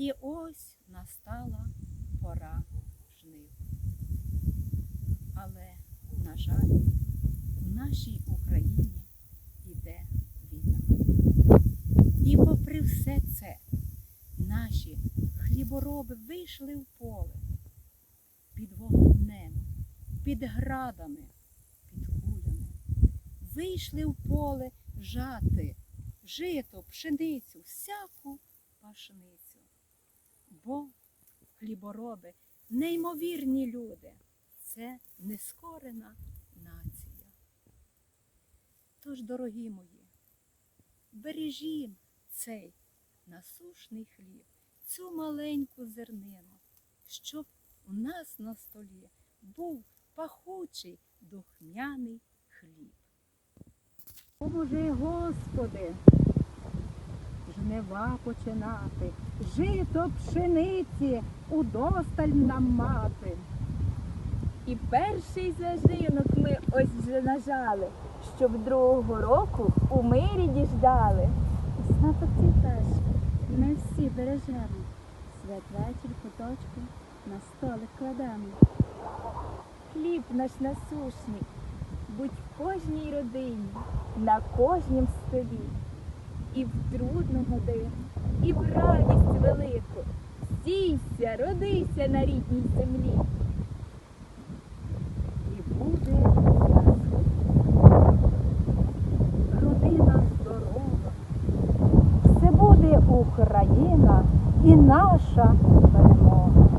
І ось настала пора жнив. Але, на жаль, у нашій Україні іде війна. І попри все це, наші хлібороби вийшли в поле під вогнем, під градами, під кулями. Вийшли в поле жати, жито, пшеницю, всяку пашницю. Бо хлібороби неймовірні люди. Це нескорена нація. Тож, дорогі мої, бережім цей насушний хліб, цю маленьку зернину, щоб у нас на столі був пахучий духмяний хліб. Поможи, Господи, жнива починати, жито пшениці удосталь нам мати. І перший зажинок ми ось вже нажали, щоб другого року у мирі діждали. Весна пташки, ми всі бережемо. Святвечір куточку на столик кладемо. Хліб наш насушний, будь в кожній родині, на кожнім столі. І в трудну годину, і в радість велику. Сійся, родися на рідній землі. І буде родина здорова. Все буде Україна і наша перемога.